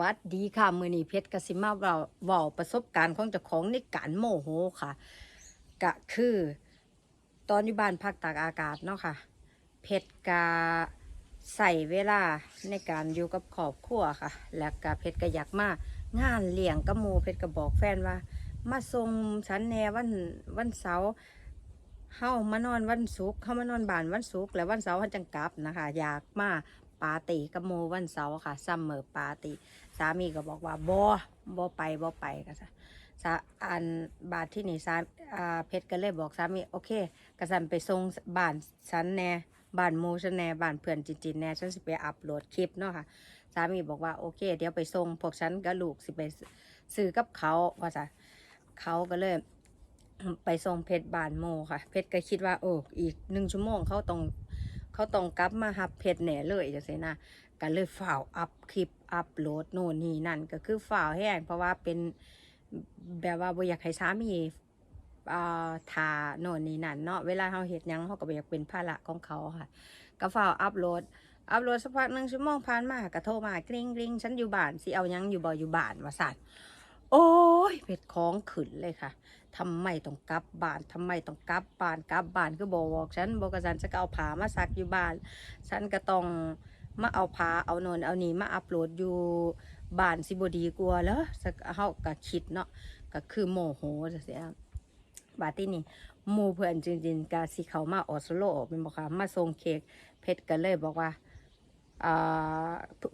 วัสดีค่ะ มือนีเพชรกสิมาเว้าเว้าประสบการณ์ของเจ้าของในการโมโหค่ะ ก็คือ ตอนอยู่บ้านพักตากอากาศเนาะค่ะ เพชรกาใส่เวลาในการอยู่กับครอบครัวค่ะ แล้วก็เพชรก็อยากมางานเลี้ยงกับหมูเพชรก็บอกแฟนว่า มาส่งฉันแน่วันวันเสาร์เฮามานอนวันศุกร์เฮามานอนบ้านวันศุกร์แล้ววันเสาร์เฮาจังกลับนะคะ อยากมาปาร์ตี้กับหมูวันเสาร์ค่ะซัมเมอร์ปาร์ตี้ สามีก็บอกว่าบ่บ่ไปบ่ไปก็ซะสาอันบาทที่นี่สามอ่าเพชรก็เลยบอกสามีโอเคกระสันไปส่งบ้านฉันแน่บ้านมูฉันแน่บ้านเพื่อนจินๆแน่ฉันสิไปอัพโหลดคลิปเนาะค่ะสามีบอกว่าโอเค เดี๋ยวไปส่งพวกฉันกับลูกสิไปซื้อกับเขาว่าซะเขาก็เลยไปส่งเพชรบานโมค่ะ เพชรก็คิดว่าโอ้อีกหนึ่งชั่วโมงเขาต้องเขาต้องกลับมาหับเพชรแหน่เลยจังซี่นะก็เลยฝ่าอัพคลิป อัพโหลดโน่นนี่นั่นก็คือฝ่าแห้งเพราะว่าเป็นแบบว่าบ่อยากให้สามีอ่าทาโน่นนี่นั่นเนาะเวลาเขาเฮ็ดยังเขาก็บ่อยากเป็นภาระของเขาค่ะก็ฝ่าอัพโหลดอัพโหลดสักพักหนึ่งชั่วโมงผ่านมาก็โทรมากริ้งกริ้งฉันอยู่บ้านสิเอายังอยู่บ่อยู่บ้านว่าสั่นโอ้ยเพชรของขึ้นเลยค่ะทำไมต้องกลับบ้านทำไมต้องกลับบ้านกลับบ้านคือบอกบอกฉันบอกกับฉันจะเอาผ้ามาซักอยู่บ้าน ฉันก็ต้อง มาเอาผ้าเอาโนนเอานี่มาอัพโหลดอยู่บ้านสิบดีกลัวแล้วสักเฮาก็คิดเนาะก็คือโมโหจะเสียบาดที่นี่มูเพื่อนจริงๆกาสิเขามาออสโลเป็นบอกค่ะมาส่งเค้กเพชรก็เลยบอกว่าอ่า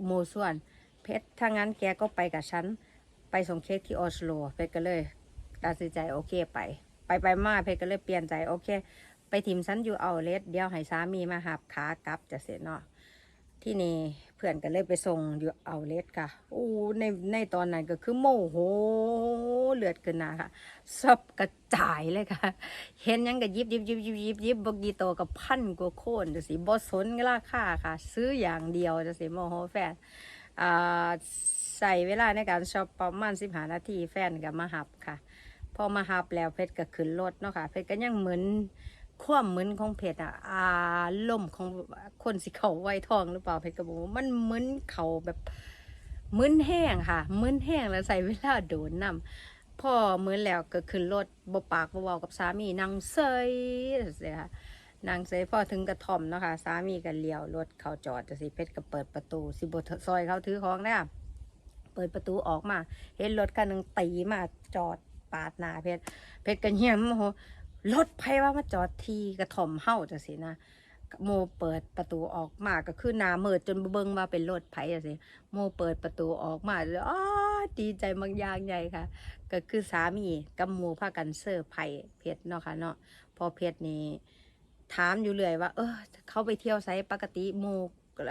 มูส่วนเพชรถ้างั้นแกก็ไปกับฉันไปส่งเค้กที่ออสโลเพชรก็เลยตัดสินใจโอเคไป ไปไปมาเพชรก็เลยเปลี่ยนใจโอเค ไปทีมฉันอยู่เอาเลสเดี๋ยวให้สามีมาหับขากลับจะเสร็จเนาะ ที่นี่เพื่อนก็เลยไปส่งอยู่เอาเลสค่ะโอ้ในในตอนนั้นก็คือโมโหเลือดเกินหนาค่ะซับกระจายเลยค่ะ เห็นยังก็ยิบยิบยิบยิบยิบยิบบกีโตกับพันกว่าโคนจะสิบอสนราคาค่ะ ซื้ออย่างเดียวจะสิโมโหแฟนอ่าใส่เวลาในการช็อปประมาณสิบหานาทีแฟนก็มาหับค่ะ พอมาหับแล้วเพชรก็ขึ้นรถเนาะค่ะเพชรก็ยังเหมือน ความเหมือนของเพชรอะอารมณ์ของคนสิเขาไวทองหรือเปล่าเพชรก็บอกว่ามันเหมือนเขาแบบเหมึนแห้งค่ะเหมึนแห้งแล้วใส่เวลาโดนนำพ่อมื้อแล้วก็ขึ้นรถบปากบวากับสามีนั่งเซยเสียค่ะนั่งเซยพอถึงกระท่อมเนาะค่ะสามีก็เลี้ยวรถเขาจอดจะสิเพชรก็เปิดประตูสิบซอยเขาถือของได้เปิดประตูออกมา เห็นรถคันหนึ่งตีมาจอดปาดหน้าเพชรเพชรก็เงียบโมโห รถไผว่ามาจอดทีกระท่อมเฮ้าจะสินะโมเปิดประตูออกมาก็คือหนาเมิดจนเบิ่งว่าเป็นรถไผอะสิโมเปิดประตูออกมาเลยอ้าดีใจบางอย่างใหญ่ค่ะ ก็คือสามีกับหมูพากันเซอร์ไผ่เพชรเนาะค่ะเนาะพอเพชรนี่ถามอยู่เรื่อยว่า เออ เขาไปเที่ยวไซปกติหมู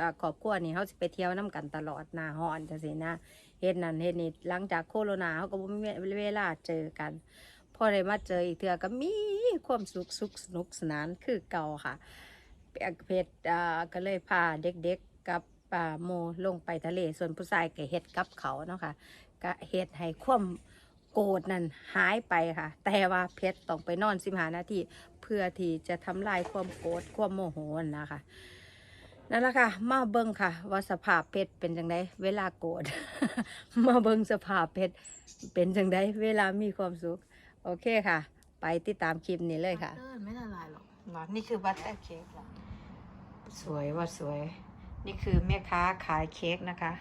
อ่าครอบครัวนี่เขาสิไปเที่ยวน้กันตลอดนาฮอนจังซี่นะเฮ็ดนั่นเฮ็ดนี่หลังจากโควิดเขาก็บ่มีเวลาเจอกัน อได้มาเจออีกเทื่อก็มีความสุขสุขสนุกสนานคือเก่าค่ะเพชรอ่าก็เลยพาเด็กๆกับป่าโมลงไปทะเล ส่วนผู้ชายก็เฮ็ดกับเขาเนาะค่ะก็เฮ็ดให้ความโกรธนั่นหายไปค่ะ แต่ว่าเพชรต้องไปนอนสิบหานาทีเพื่อที่จะทำลายความโกรธความโมโหนนะคะนั่นแหละค่ะ มาเบิ่งค่ะ ว่าสภาพเพชรเป็นจังไดเวลาโกรธมาเบิ่งสภาพเพชรเป็นจังไดเวลามีความสุข โอเคค่ะ ไปติดตามคลิปนี้เลยค่ะบัตเตอร์ไม่ละลายหรอกนี่คือบัตเตอร์เค้กสวยว่าสวย นี่คือแม่ค้าขายเค้กนะคะ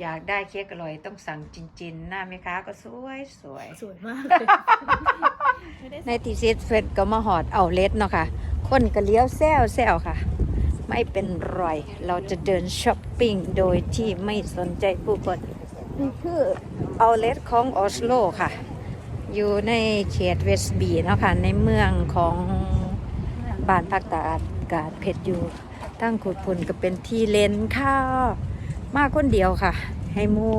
อยากได้เค้กอร่อยต้องสั่งจริงๆ หน้าแม่ค้าก็สวยสวย สวยมากในตีซิสเฟนก็มาหอดเอาเลสเนาะค่ะ คนก็เลี้ยวแซวแซวค่ะ ไม่เป็นไรเราจะเดินช้อปปิ้งโดยที่ไม่สนใจผู้คนนี่คือเอาเลสของออสโลค่ะ อยู่ในเขตเวสต์บีเนาะค่ะในเมืองของบ้านพักตากอากาศเพชรอยู่ตั้งขุดพุ่นก็เป็นที่เลนข้าวมาคนเดียวค่ะ ให้มู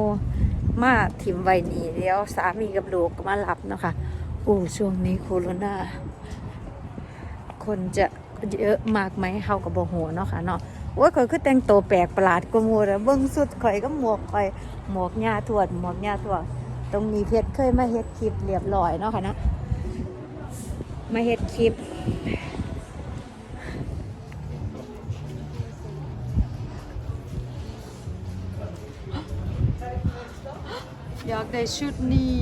มาทิมไวนีเดียวสามีกับลูกก็มาหลับเนาะค่ะอู้ช่วงนี้โคโรนาคนจะเยอะมากไหมเขาก็บ่หัวเนาะค่ะเนาะโอ้ยข่อยคือแต่งตัวแปลกประหลาดกว่ามูแล้วเบิ่งสุดข่อยก็หมวกข่อยหมวกหญ้าทวดหมวกหญ้าทวด ตรงนี้เพชรเคยมาเฮ็ดคลิปเรียบร้อยเนาะค่ะนะมาเฮ็ดคลิป อยากได้ชุดนี้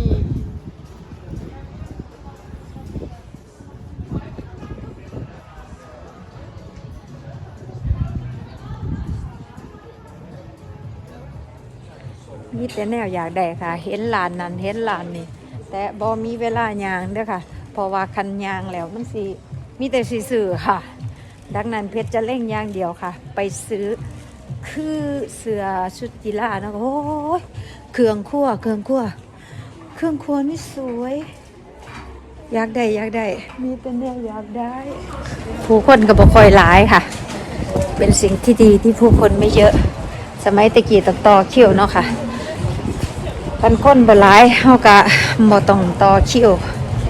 แต่แนวอยากได้ค่ะ เห็นลานนั้นเห็นลานนี้แต่บ่มีเวลายางเด้อค่ะเพราะว่าคันยางแล้วมันสิมีแต่สิซื้อค่ะ ดังนั้นเพชรจะเล่งยางเดียวค่ะ ไปซื้อคือเสือชุดกีฬานะโอ้ยเครื่องครัวเครื่องครัวเครื่องครัวนี่สวย อยากได้อยากได้ มีแต่แนวอยากได้ ผู้คนก็บ่ค่อยหลายค่ะ เป็นสิ่งที่ดีที่ผู้คนไม่เยอะ สมัยตะกี้ต้องต่อคิวเนาะค่ะ คันคนบ่หลายเฮาก็บ่ต้องต่อคิว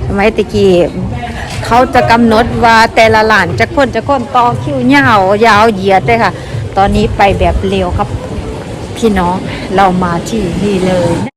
สมัยตะกี้เขาจะกำหนดว่าแต่ละหลานจะคนจะคนต่อคิวยาวยาวเหยียดเลยค่ะ ตอนนี้ไปแบบเร็วครับ พี่น้องเรามาที่นี่เลย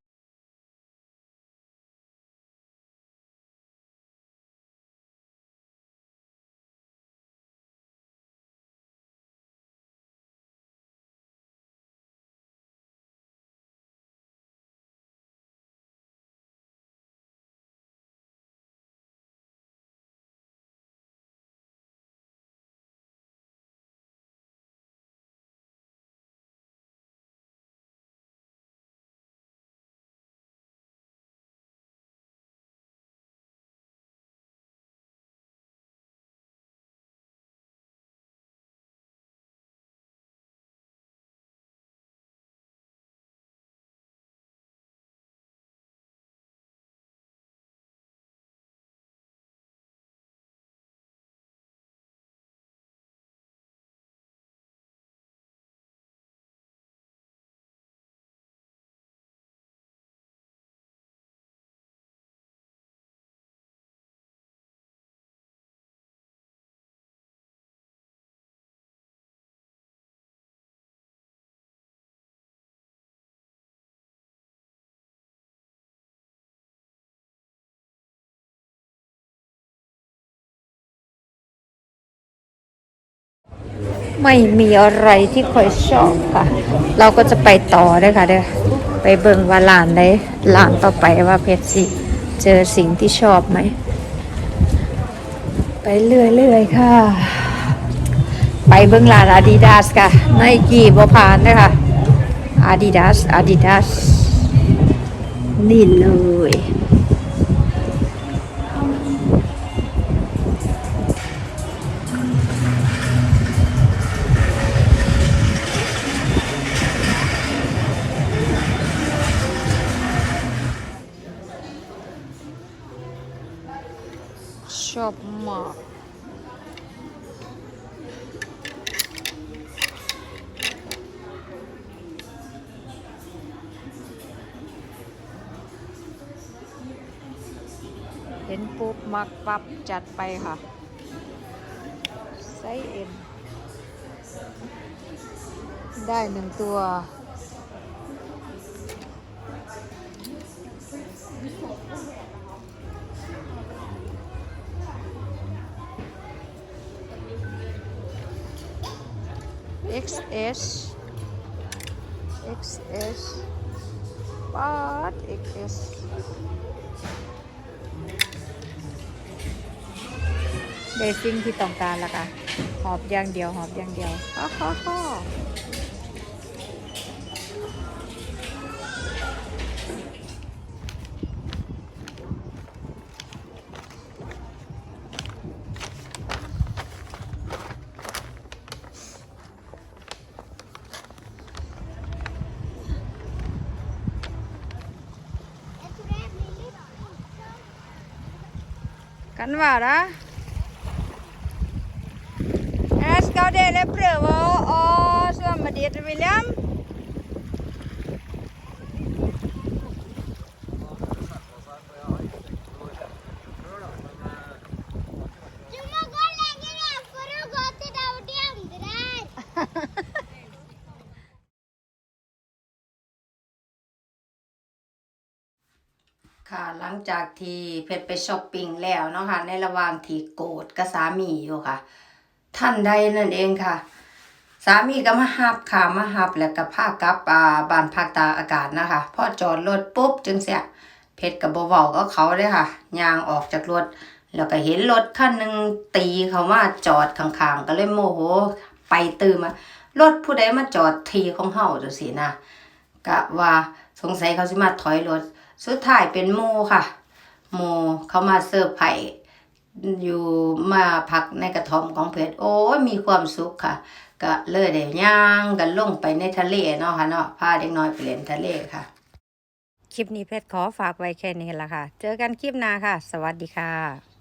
ไม่มีอะไรที่ค่อยชอบค่ะ เราก็จะไปต่อเลยค่ะเด้อไปเบิ่งว่ารานใดร้านต่อไปว่าเพชรสิเจอสิ่งที่ชอบไหม ไปเรื่อยๆค่ะ ไปเบิ่งร้านอาดิดาสค่ะไนกี้บ่ผ่านเลยค่ะอาดิดาสอาดิดาสนี่เลย ชอบมาก เห็นปุ๊บ มักปั๊บ จัดไปค่ะ ไซส์เอ็นได้หนึ่งตัว XS XS ป๊าด XS ได้สิ่งที่ต้องการแล้วค่ะ หอบอย่างเดียว หอบอย่างเดียวฮ่าฮ่าฮ่า กันว่าละ Skal dere prøve å, å svømme dit, William? ค่ะหลังจากที่เพชรไปช้อปปิ้งแล้วเนาะค่ะในระหว่างที่โกรธกับสามีอยู่ค่ะ ท่านใดนั่นเองค่ะ สามีก็มาฮับค่ะมาฮับแล้วก็พากลับอ่าบ้านพักตาอากาศนะคะพอจอดรถปุ๊บจังเสียเพชรกับบ่เว้าก็เขาเลยค่ะยางออกจากรถแล้วก็เห็นรถคันหนึ่งตีเขามาจอดข้างๆก็เลยโมโหไปตื่นมารถผู้ใดมาจอดทีของเฮาจังซี่นะกะว่าสงสัยเขาสิมาถอยรถ สุดท้ายเป็นโมค่ะ โมเขามาเซอร์ไพ่อยู่มาพักในกระท่อมของเพชรโอ้ยมีความสุขค่ะ ก็เลยได้ย่างกันลงไปในทะเลเนาะค่ะเนาะพาเด็กน้อยไปเล่นทะเลค่ะ คลิปนี้เพชรขอฝากไว้แค่นี้ละค่ะ เจอกันคลิปหน้าค่ะ สวัสดีค่ะ